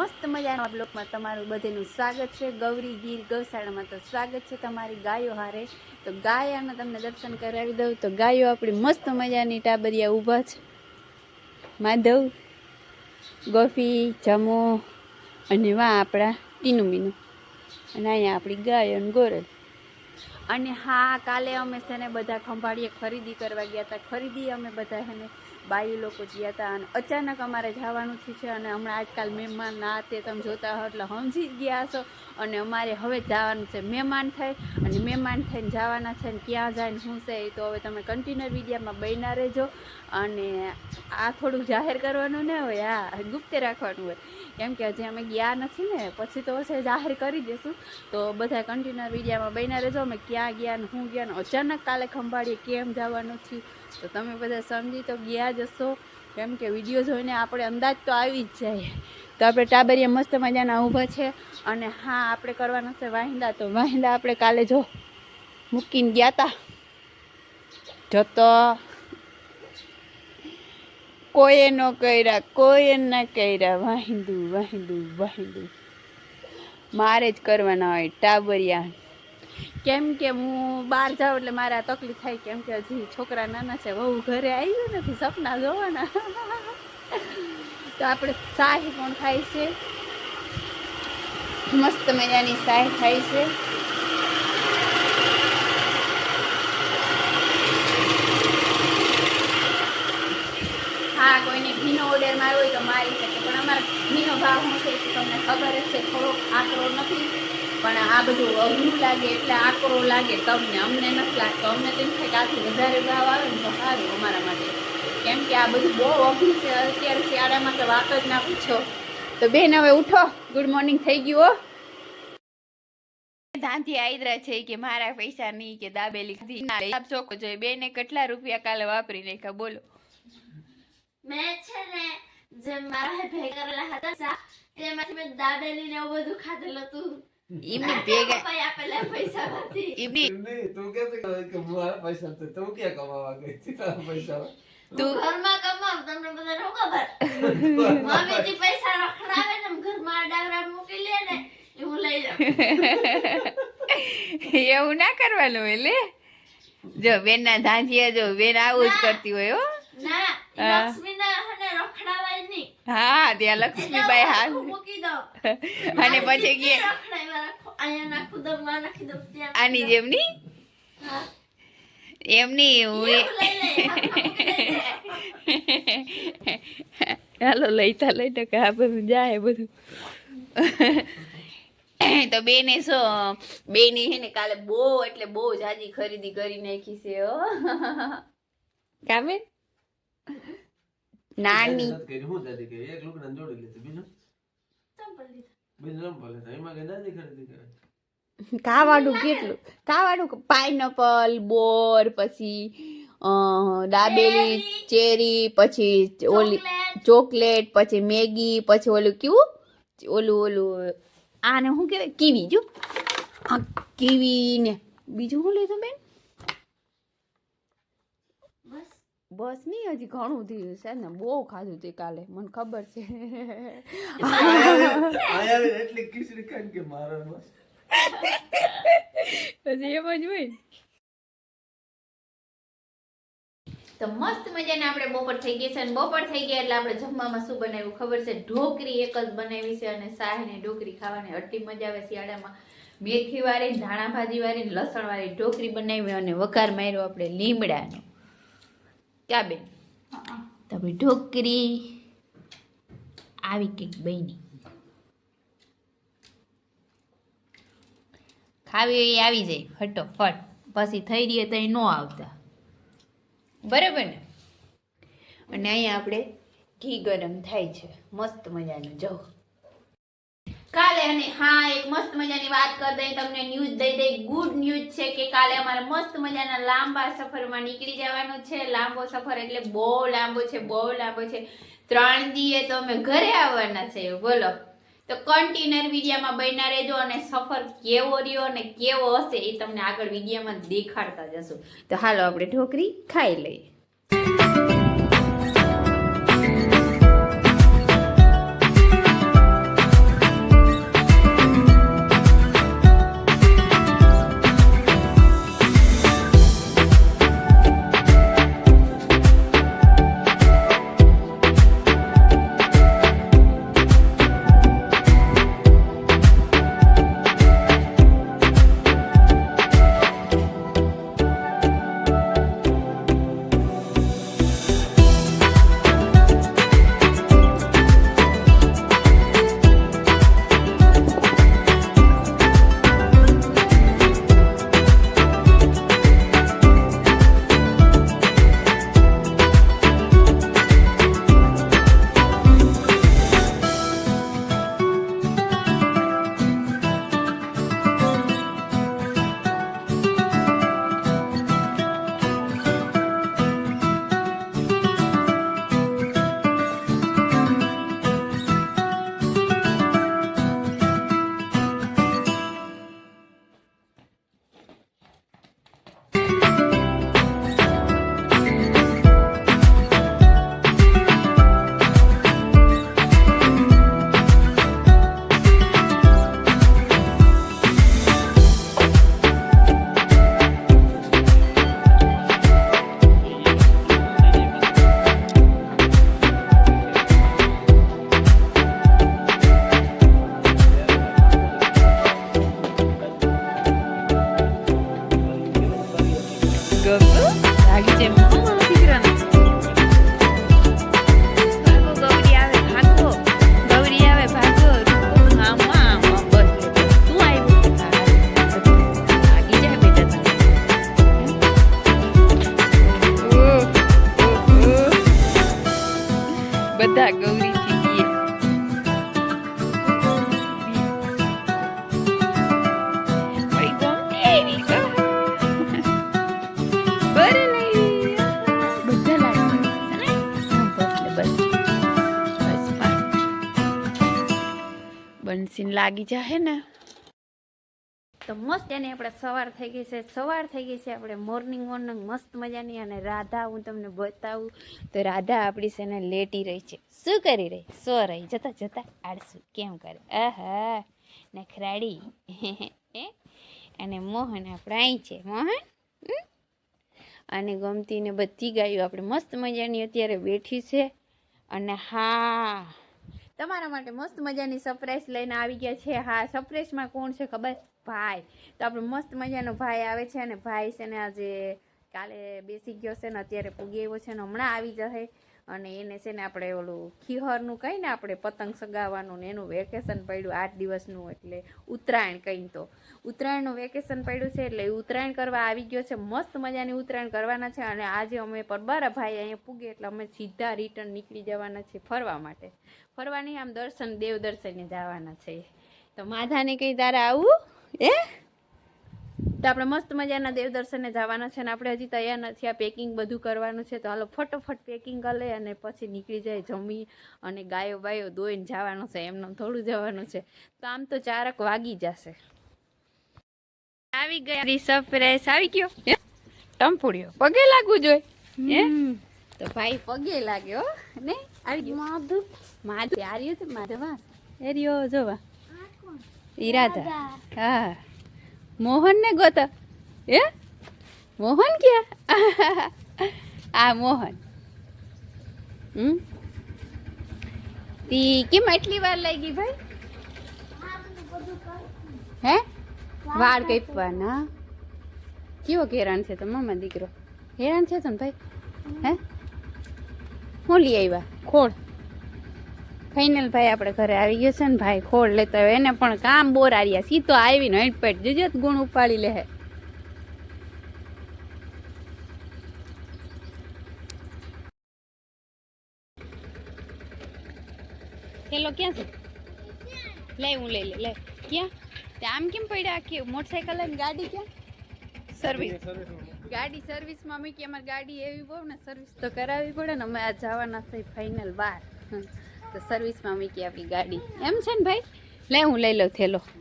મસ્ત મજાના બ્લોકમાં તમારું બધેનું સ્વાગત છે. ગૌરી ગીર ગૌશાળામાં તો સ્વાગત છે તમારી ગાયો હારે. તો ગાયાના તમને દર્શન કરાવી દઉં. તો ગાયો આપણી મસ્ત મજાની ટાબરિયા ઊભા છે. માધવ ગોફી જમો અને વા આપણા ટીનું મીનું અને અહીંયા આપણી ગાયો અને ગોરલ. અને હા, કાલે અમે છે ને બધા ખંભાળીએ ખરીદી કરવા ગયા હતા. ખરીદી અમે બધા છે ને બાયું લોકો ગયા હતા અને અચાનક અમારે જવાનું થયું છે અને હમણાં આજકાલ મહેમાન ના તે તમે જોતા હો એટલે સમજી જ ગયા હશો. અને અમારે હવે જવાનું છે. મહેમાન થઈ અને મહેમાન થઈને જવાના છે ને ક્યાં જાય ને શું છે એ તો હવે તમે કન્ટિન્યુ વિડીયામાં બન્યા રહેજો. અને આ થોડુંક જાહેર કરવાનું ને હોય હા, ગુપ્તે રાખવાનું હોય. કેમ કે હજી અમે ગયા નથી ને, પછી તો હશે જાહેર કરી દઈશું તો બધા કન્ટિન્યુ વિડીયામાં બન્યા રહેજો. અમે ક્યાં ગયા ને શું ગયા ને અચાનક કાલે ખંભાળીએ કેમ જવાનું થયું. તો તમે બધા સમજી તો ગયા જ જશો. કેમ કે વીડિયો જોઈને આપણે અંદાજ તો આવી જ જાય. તો આપણે ટાબરિયા મસ્ત મજાના ઊભા છે. અને હા, આપણે કરવાના છે વાહિંદા તો વાહિંદા આપણે કાલે જો મૂકીને ગયા હતા જતો કોઈએ ન કર્યા, કોઈએ ન કર્યા. વાહિંદુ વાહિંદુ વાહિંદુ મારે જ કરવાના હોય ટાબરિયા. કેમ કે હું બહાર જાઉં એટલે મારે આ તકલીફ થાય કેમ કે હજી છોકરા નાના છે, વહુ ઘરે આવ્યું નથી સપના જોવાના. તો આપણે શાહી પણ ખાય છે. મસ્ત મજાની શાહી ખાય છે. હા, કોઈને ઘીનો ઓર્ડર માર્યો હોય તો મારી શકે પણ અમારા ઘીનો ભાવ શું છે તમને ખબર જ છે, થોડોક આકરો નથી. પણ આ બધું અઘરું લાગે એટલે આકરો લાગે તમને અમને. નથી લાગતો. અમને તો થાય કે આથી વધારે ભાવ આવે ને તો સારું અમારા માટે. કેમ કે આ બધું બહુ અઘરું છે. અત્યારે શિયાળામાં તો વાત જ ના પૂછો. તો બેન હવે ઉઠો. ગુડ મોર્નિંગ થઈ ગયું હો. ધાંધી આયદરા છે કે મારા પૈસા નહીં કે દાબેલી ખાધી ના લઈ ચોખ્ખો જોઈએ બેને કેટલા રૂપિયા કાલે વાપરી નાખ્યા? બોલો. મેં છે ને જે મારા ભેગા કરેલા હતા તેમાંથી મેં દાબેલી ને એવું બધું ખાધેલું હતું. એમની ભેગા. પપ્પાએ પૈસા પૈસામાંથી એમની તું કેમ કે કે પૈસા છે તું ક્યાં કમાવા ગઈ હતી તારા પૈસા તું ઘરમાં કમાવ તમને બધાને શું ખબર? મમ્મીથી પૈસા રખડાવે ને ઘરમાં ડાવરા મૂકી લે ને હું લઈ જાઉં. એવું ના કરવાનું એટલે જો બેન ના ધાંધિયા જો બેન આવું જ કરતી હોય હો. ના હા. હા ત્યાં લક્ષ્મીબાઈ હા અને પછી કે આની જેમ ની હા. લઈ લઈ હાલો લઈતા લઈતા કે આ બધું જાય બધું. તો બેને શું બેની છે ને કાલે બહુ એટલે બહુ જાજી ખરીદી કરી નાખી છે હો. કામે નાની. હું દાદી કરી? એક લુગડા જોડી લીધી. બીજું? બીજું ચંપલ હતા એમાં કઈ દાદી ખરીદી કરે? ખાવાનું કેટલું? કાવાડું પાઇનેપલ બોર પછી અ, દાબેલી ચેરી. પછી ઓલી ચોકલેટ. ચોકલેટ પછી મેગી પછી ઓલું કેવું ઓલું ઓલું આને શું કહેવાય? કીવી જો. આ કીવી ને બીજું શું લીધું બેન? બસ નહીં હજી ઘણું થયું છે ને બહુ ખાધું તે કાલે મને ખબર છે. આયા એટલી ખીચડી ખાઈ કે મારા બસ. પછી એમ જ હોય તો મસ્ત મજાને આપણે બપોર થઈ ગઈ છે અને બપોર થઈ ગયા એટલે આપણે જમવામાં શું બનાવ્યું ખબર છે? ઢોકરી એક જ બનાવી છે અને સાહેને ઢોકરી ખાવાની અટ્ટી મજા આવે શિયાળામાં. મેથી વાળી ધાણા ભાજી વાળી ને લસણ વાળી ઢોકરી બનાવી અને વઘાર માર્યો આપણે લીમડાનો. ક્યાં બેન? તમે ઢોકરી. આવી કંઈક બની. ખાવી એ આવી જાય ફટોફટ. પછી થઈ રહીએ તો ન આવતા. બરાબર ને? અને અહીંયા આપણે ઘી ગરમ થાય છે. મસ્ત મજાનું. જો કાલે અને હા, એક મસ્ત મજાની વાત કરી દઈ, તમને ન્યૂઝ દઈ દઈ. ગુડ ન્યૂઝ છે કે કાલે અમારે મસ્ત મજાના લાંબા સફરમાં નીકળી જવાનું છે. લાંબો સફર એટલે બહુ લાંબો છે, બહુ લાંબો છે. ત્રણ દીએ તો અમે ઘરે આવવાના છે. બોલો. તો કન્ટેનર વિડીયામાં બન્યા રહેજો અને સફર કેવો રહ્યો અને કેવો હશે એ તમને આગળ વિડીયામાં દેખાડતા જશું. તો હાલો, આપણે ઢોકરી ખાઈ લઈએ. બંસીને લાગી છે ને. તો મસ્ત એની આપણે સવાર થઈ ગઈ છે, સવાર થઈ ગઈ છે. આપણે મોર્નિંગ મોર્નિંગ મસ્ત મજાની અને રાધા, હું તમને બતાવું તો રાધા આપણી છે ને લેટી રહી છે. શું કરી રહી? સો રહી. જતા જતા આડશું કેમ કરે? આહા નખરાડી હે? અને મોહન આપણે અહીં છે. મોહન? અને ગમતી ને બધી ગાયો આપણે મસ્ત મજાની અત્યારે બેઠી છે. અને હા. તમારા માટે મસ્ત મજાની સરપ્રાઈઝ લઈને આવી ગયા છે. હા સરપ્રાઈઝમાં કોણ છે ખબર? ભાઈ. તો આપણે મસ્ત મજાનો ભાઈ આવે છે અને ભાઈ છે ને આજે કાલે બેસી ગયો છે ને અત્યારે પૂગી આવ્યો છે ને હમણાં આવી જશે. અને એને છે ને આપણે ઓલું ખીહરનું કહીને આપણે પતંગ સગાવવાનું ને એનું વેકેશન પડ્યું, આઠ દિવસનું એટલે ઉત્તરાયણ કહી તો. ઉત્તરાયણનું વેકેશન પડ્યું છે એટલે ઉત્તરાયણ કરવા આવી ગયો છે, મસ્ત મજાની ઉત્તરાયણ કરવાના છે અને આજે અમે પરબારા ભાઈ અહીંયા પૂગે એટલે અમે સીધા રિટર્ન નીકળી જવાના છીએ ફરવા માટે. ફરવાની આમ દર્શન દેવ દર્શને જવાના છે. તો માધાને કંઈ તારે આવું? એ તો આપણે મસ્ત મજાના દેવદર્શને જવાના છે ને આપણે હજી તૈયાર નથી આ પેકિંગ બધું કરવાનું છે. તો હાલો ફટોફટ પેકિંગ કરી અને પછી નીકળી જાય જમી અને ગાયો બાયો દોઈને જવાનું છે. એમને થોડું જવાનું છે. તો આમ તો ચારક વાગી જશે. આવી ગયા. સરપ્રાઈઝ આવી ગયો? ટંપુડિયો. પગે લાગવું જોઈએ. તો ભાઈ પગે લાગ્યો ને? આવી ગયો. માધુ. માધુ આર્યો તો માધવા. એરિયો જોવા. ઈરાધા હા. મોહન ને ગોતા. હે? મોહન ક્યાં? આ મોહન. હમ? તી કેમ એટલી વાર લાગી ભાઈ? હે? વાળ કપવાના કેવો હેરાન છે તમે મામા દીકરો? હેરાન છે તમે ભાઈ? હે? હું લઈ આવ્યા? ખોળ. ફાઇનલ ભાઈ આપણે ઘરે આવી ગયો છે ને ભાઈ ખોળ લેતો આવ્યો. એને પણ કામ બોરાડ્યા સીતો આવીને હેઠ પેટ જજો ગુણ ઉપાડી લે હેલો ક્યાં છે? લઈ હું લઈ લે લે ક્યાં? તે આમ કેમ પડ્યા આખી મોટરસાયકલ અને ગાડી ક્યાં? સર્વિસ ગાડી સર્વિસમાં મૂકી. અમારી ગાડી એવી બહુ ને સર્વિસ તો કરાવવી પડે ને અમે આ જવાના છે ફાઇનલ બાર. હમ. તો સર્વિસમાં મૂકી આપણી ગાડી. એમ છે ને ભાઈ? લે હું લઈ લઉં થેલો.